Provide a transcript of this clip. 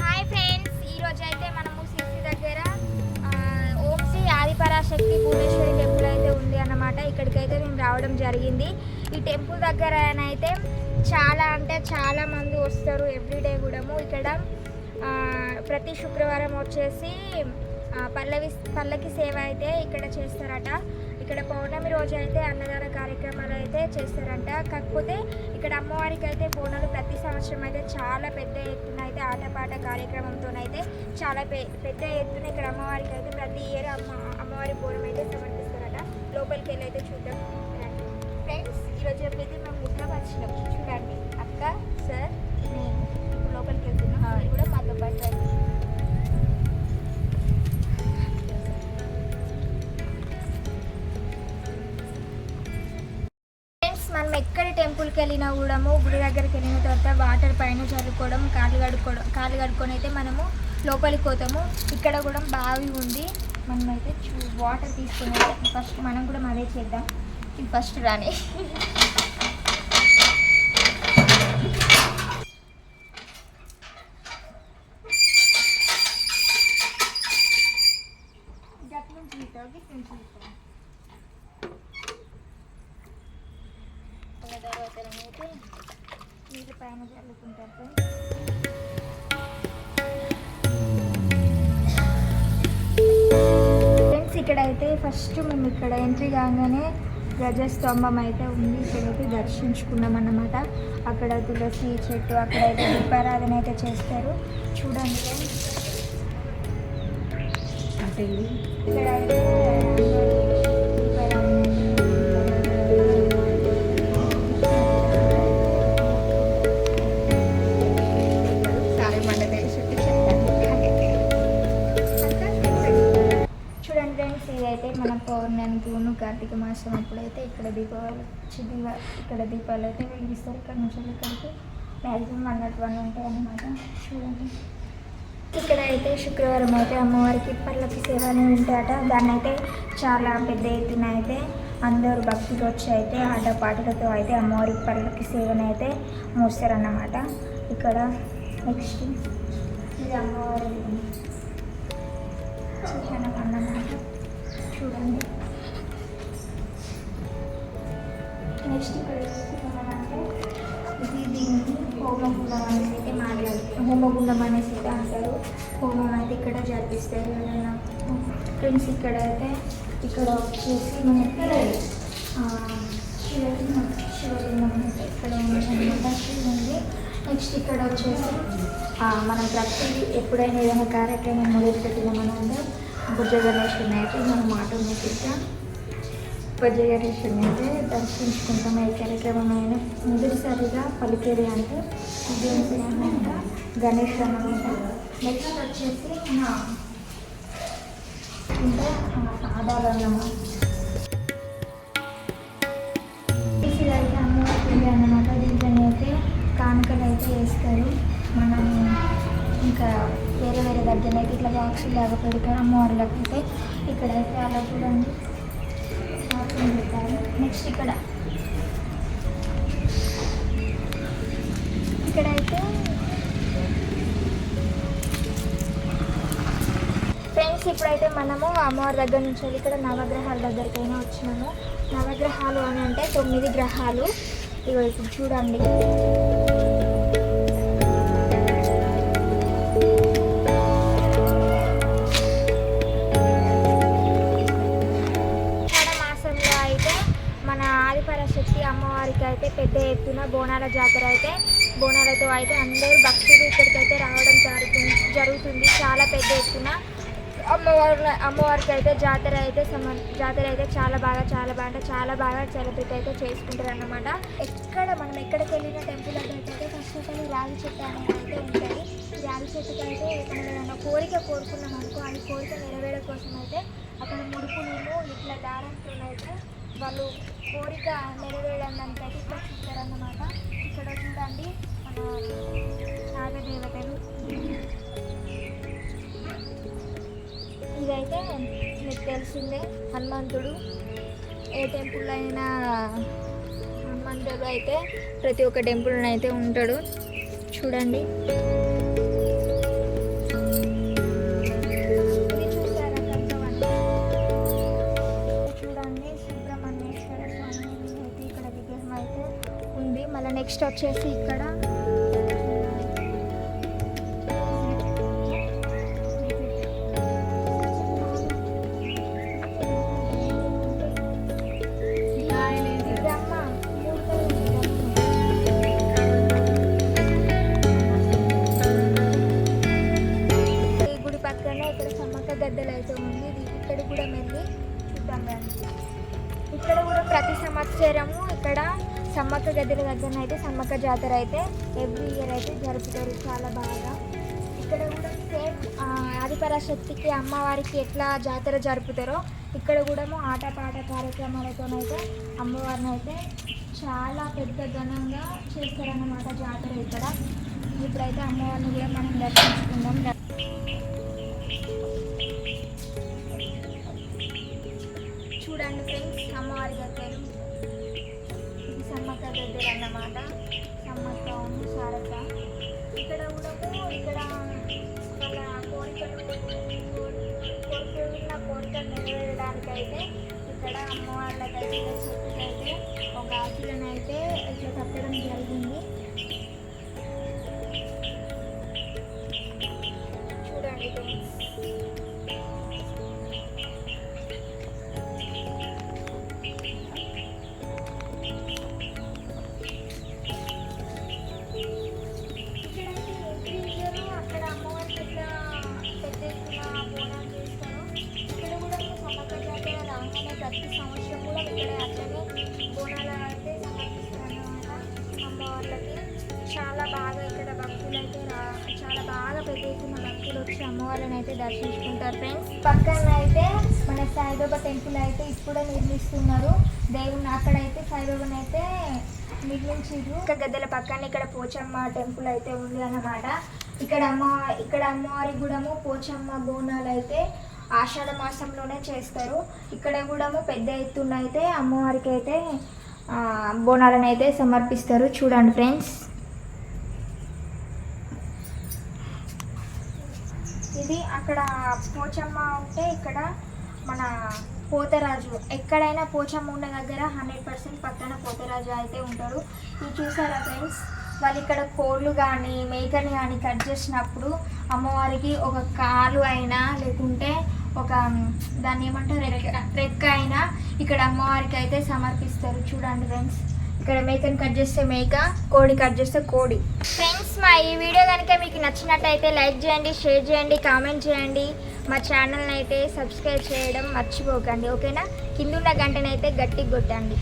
Hi friends ఈరోజు అయితే మనము సిసి దగ్గర ఆ, ఓం శ్రీ ఆదిపరాశక్తి భువనేశ్వరి టెంపుల్ అయితే ఉంది అన్నమాట. ఇక్కడికైతే మేము రావడం జరిగింది. ఈ టెంపుల్ దగ్గర అయితే చాలా అంటే చాలా మంది వస్తారు ఎవ్రీడే కూడాము. ఇక్కడ ప్రతి శుక్రవారం వచ్చేసి పల్లవి పల్లకి సేవ అయితే ఇక్కడ చేస్తారట. ఇక్కడ పౌర్ణమి రోజు అయితే అన్నదాన కార్యక్రమం అయితే చేస్తారంట. కాకపోతే ఇక్కడ అమ్మవారికి అయితే బోనాలు ప్రతి సంవత్సరం అయితే చాలా పెద్ద ఎత్తున అయితే ఆటపాట కార్యక్రమంతోనైతే చాలా పె పెద్ద ఎత్తున ఇక్కడ అమ్మవారికి అయితే ప్రతి ఇయర్ అమ్మ అమ్మవారి బోనం అయితే సమర్పిస్తారట. లోపలికి వెళ్ళి అయితే చూద్దాం ఫ్రెండ్స్ ఈరోజు ఎప్పుడైతే మేము నిద్ర వచ్చినాం చూడండి. అక్క సార్ నేను లోపలికి వెళ్తున్నాం కూడా మాతో పాటు టెంపుల్కి వెళ్ళినా కూడాము గుడి దగ్గరికి వెళ్ళిన తర్వాత వాటర్ పైన చల్లుకోవడం కాళ్ళు కడుక్కోవడం కాళ్ళు కడుక్కొని అయితే మనము లోపలికి పోతాము. ఇక్కడ కూడా బావి ఉంది. మనం అయితే చూ వాటర్ తీసుకుని ఫస్ట్ మనం కూడా అదే చేద్దాం. ఇది ఫస్ట్ రాని గట్ల నుంచి తీస్తావా? గిట్ల నుంచి తీస్తావా? ఒక తర్వాత అయితే నీళ్ళు పైన చల్లుకుంటారు ఫ్రెండ్స్. ఫ్రెండ్స్ ఇక్కడైతే ఫస్ట్ మేము ఇక్కడ ఎంట్రీ కాగానే గజస్తంభం అయితే ఉంది. ఇక్కడైతే దర్శించుకున్నాం అన్నమాట. అక్కడ తులసి చెట్టు అక్కడైతే దీపారాధన అయితే చేస్తారు. చూడండి ఫ్రెండ్స్ ఇక్కడైతే పౌర్ణానికి కార్తీక మాసం అప్పుడైతే ఇక్కడ దీపావళి వచ్చి దీప ఇక్కడ దీపాలు అయితే వెలిగిస్తారు. ఇక్కడ నుంచి ఇక్కడికి మ్యాక్సిమం వన్ వన్ ఉంటాయి అన్నమాట చూడండి. ఇక్కడ అయితే శుక్రవారం అయితే అమ్మవారికి పళ్ళకి సేవ అని ఉంటాయట. దాన్ని అయితే చాలా పెద్ద ఎత్తున అయితే అందరూ భక్తులు వచ్చి అయితే ఆటపాటలతో అయితే అమ్మవారికి పళ్ళకి సేవను అయితే మోస్తారన్నమాట. ఇక్కడ నెక్స్ట్ ఇది అమ్మవారి అన్నమాట? చూడండి. నెక్స్ట్ ఇక్కడ చూసుకున్నామంటే ఇది దీన్ని హోమగుండం అనేసి అయితే మాట్లాడు హోమగుండం అనేసి అయితే అంటారు? హోమం అయితే ఇక్కడ జరిపిస్తారు ఏదైనా ఫ్రెండ్స్ ఇక్కడ అయితే ఇక్కడ వచ్చేసి మనకి శివలింగం శివలింగం అయితే ఇక్కడ ఉందన్నమాట. శివుంది నెక్స్ట్ ఇక్కడ వచ్చేసి మనం ప్రతి ఎప్పుడైనా ఏదైనా కార్యక్రమం మొదలుపెట్టినామనంటే బుద్ధ గణేష్ అయితే మనం మాట ఆటోమేటిక్గా ఉపజయరేషన్ అయితే దర్శించుకుంటాం. ఏ కార్యక్రమమైన మొదటిసారిగా పలికేది అంటే ఇదేంటి అనమాట గణేష్ అన్నమాట. నెక్స్ట్ వచ్చేసి నా అంటే ఆధార్ అన్నమాట. ఇదైతే అమ్మవారి అన్నమాట. దీంట్లో అయితే కానుకలు అయితే వేస్తారు. మనం ఇంకా వేరే వేరే దగ్గర అయితే ఇట్లా బాక్సులు లేకపోతే పెడతారు. అమ్మవార్లకు అయితే ఇక్కడైతే అలా చూడండి. బాక్సులు నెక్స్ట్ ఇక్కడ. ఇక్కడైతే ఫ్రెండ్స్ ఇప్పుడైతే మనము అమ్మవారి దగ్గర నుంచి వెళ్ళి ఇక్కడ నవగ్రహాల దగ్గరికైనా వచ్చినాము. నవగ్రహాలు అని అంటే తొమ్మిది గ్రహాలు. ఇవి చూడండి. బోనాల జాతర అయితే బోనాలతో అయితే అందరూ భక్తులు ఇక్కడికైతే రావడం జరుగుతుంది జరుగుతుంది. చాలా పెద్ద ఎత్తున అమ్మవారి అమ్మవారికి అయితే జాతర అయితే సమ జాతర అయితే చాలా బాగా చాలా బాగా అంటే చాలా బాగా సెలబ్రేట్ అయితే చేసుకుంటారు అన్నమాట ఎక్కడ మనం ఎక్కడికి వెళ్ళిన టెంపుల్ అయితే ఫస్ట్ ఆఫ్ ఆల్ రాగి చెట్టు అనేది అయితే ఉంటుంది. రాగి చెట్టుకి అయితే మనం ఏదైనా కోరిక కోరుకున్నాం అనుకో అది కోరిక నెరవేర కోసం అయితే అక్కడ ముడుపులు ఇట్లా దారంతో అయితే వాళ్ళు కోరిక నెరవేరడానికి అయితే ఇక్కడ ఇక్కడ చూడండి మన నాగదేవతలు. ఇదైతే మీకు తెలిసిందే హనుమంతుడు ఏ టెంపుల్ అయినా హనుమంతుడు అయితే ప్రతి ఒక్క టెంపుల్ అయితే ఉంటాడు. చూడండి. నెక్స్ట్ వచ్చేసి ఇక్కడ బ్రహ్మ గుడి పక్కనే ఇక్కడ సమ్మక్క గద్దెలు అయితే ఉంది. ఇక్కడ కూడా వెళ్ళి చూద్దాం రండి. ఇక్కడ కూడా ప్రతి సంవత్సరము ఇక్కడ సమ్మక్క గద్దెల దగ్గర అయితే సమ్మక్క జాతర అయితే ఎవ్రీ ఇయర్ అయితే జరుపుతారు చాలా బాగా. ఇక్కడ కూడా సేమ్ ఆదిపరాశక్తికి అమ్మవారికి ఎట్లా జాతర జరుపుతారో ఇక్కడ కూడా ఆటపాట కార్యక్రమాలతోనైతే అమ్మవారిని అయితే చాలా పెద్ద ఘనంగా చేస్తారన్నమాట జాతర ఇక్కడ. ఇప్పుడైతే అమ్మవారిని కూడా మనం దర్శించుకుందాం. చూడండి ఫ్రెండ్స్ అమ్మవారి దగ్గర సమ్మక్క దగ్గర అన్నమాట సమ్మక్క ఉంది శారద ఇక్కడ కూడా ఇక్కడ వాళ్ళ కోరికలు కోరుకున్న కోరికలు నెరవేరడానికి అయితే ఇక్కడ అమ్మవార్లకైతే చెట్టుకైతే ఒక ఆకులను అయితే ఇట్లా కట్టడం జరిగింది. ప్రతి సంవత్సరం కూడా ఇక్కడ అట్లనే బోనాలు అయితే సమర్పిస్తాను అన్నమాట అమ్మవార్లకి చాలా బాగా ఇక్కడ భక్తులు అయితే రా చాలా బాగా పెద్ద ఎత్తున భక్తులు వచ్చి అమ్మవారిని అయితే దర్శించుకుంటారు ఫ్రెండ్స్. పక్కన అయితే మన సాయిబాబా టెంపుల్ అయితే ఇప్పుడే నిర్మిస్తున్నారు. దేవుని అక్కడైతే సాయిబాబాని అయితే నిర్మించారు ఇంకా గద్దెల పక్కన ఇక్కడ పోచమ్మ టెంపుల్ అయితే ఉంది అన్నమాట. ఇక్కడ అమ్మ ఇక్కడ అమ్మవారి గుడము పోచమ్మ బోనాలు అయితే ఆషాఢ మాసంలోనే చేస్తారు. ఇక్కడ కూడా పెద్ద ఎత్తున అయితే అమ్మవారికి అయితే బోనాలను అయితే సమర్పిస్తారు. చూడండి ఫ్రెండ్స్. ఇది అక్కడ పోచమ్మ ఉంటే ఇక్కడ మన పోతరాజు ఎక్కడైనా పోచమ్మ ఉన్న దగ్గర హండ్రెడ్ పర్సెంట్ పక్కన పోతరాజు అయితే ఉంటాడు ఇది చూసారా ఫ్రెండ్స్? వాళ్ళు ఇక్కడ కోళ్ళు కానీ మేకని కానీ కట్ చేసినప్పుడు అమ్మవారికి ఒక కాలు అయినా లేకుంటే ఒక దాన్ని ఏమంటారు? రెక్క అయినా ఇక్కడ అమ్మవారికి అయితే సమర్పిస్తారు. చూడండి ఫ్రెండ్స్. ఇక్కడ మేకని కట్ చేస్తే మేక కోడి కట్ చేస్తే కోడి. ఫ్రెండ్స్ మా ఈ వీడియో కనుక మీకు నచ్చినట్టయితే లైక్ చేయండి షేర్ చేయండి కామెంట్ చేయండి. మా ఛానల్ని అయితే సబ్స్క్రైబ్ చేయడం మర్చిపోకండి ఓకేనా? కింద ఉన్న గంటనైతే గట్టిగా కొట్టండి